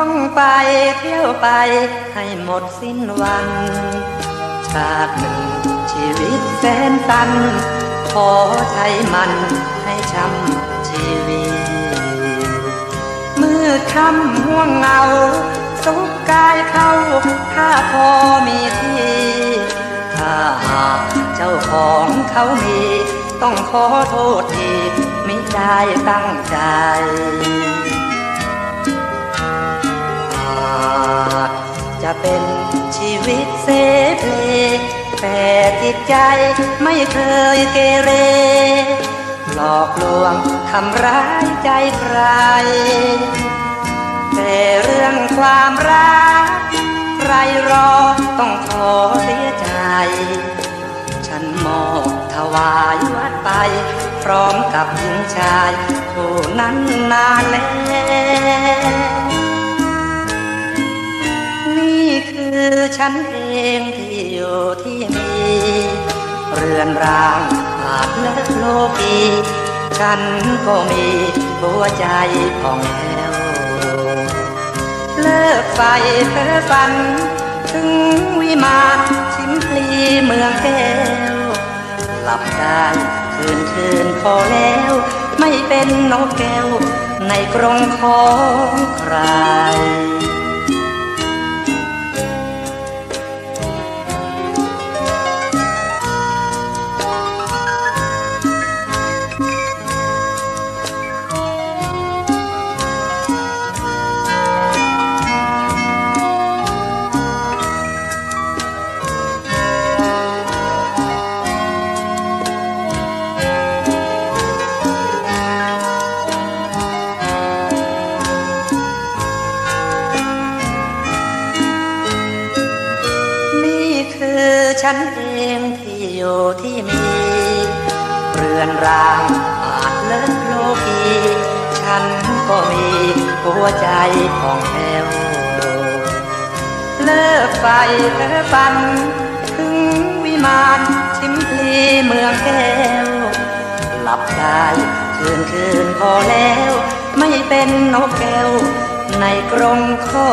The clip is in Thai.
องไปเที่ยวไปให้หมดสิ้นวันชาติหนึ่งชีวิตแสนตันขอใช้มันให้ช้ำชีวิตมือคำห่วงเหงา สุขกายเข้า ถ้าพอมีที่ถ้าหากเจ้าของเขามี ต้องขอโทษทีไม่ได้ตั้งใจ จจะเป็นชีวิตเสเพลแต่จิตใจไม่เคยเกเร หลอกลวงทำร้ายใจใคร แต่เรื่องความรักใครรอต้องขอเสียใจ ฉันมอบถวายวัดไป พร้อมกับหญิงชายผู้นั้นนานแล้ว ฉันเองที่อยู่ที่มี เรือนร่างอาจเลิกโลกีฉันก็มีหัวใจผ่องแผ้วเลิกไฟเพ้อฝัน ถึงวิมานชิมพลีเมืองแก้วหลับได้คืนคืนพอแล้ว ไม่เป็นนกแก้วในกรงของใคร ฉันเองที่อยู่ที่มีเรือนรางอาจเลิกโลกีฉันก็มีหัวใจผ่องแผ้วเลิกไฟเพ้อฝัน ถึงวิมานชิมพลีเมืองแก้ว หลับได้คืนคืนพอแล้ว ไม่เป็นนกแก้วในกรงขอ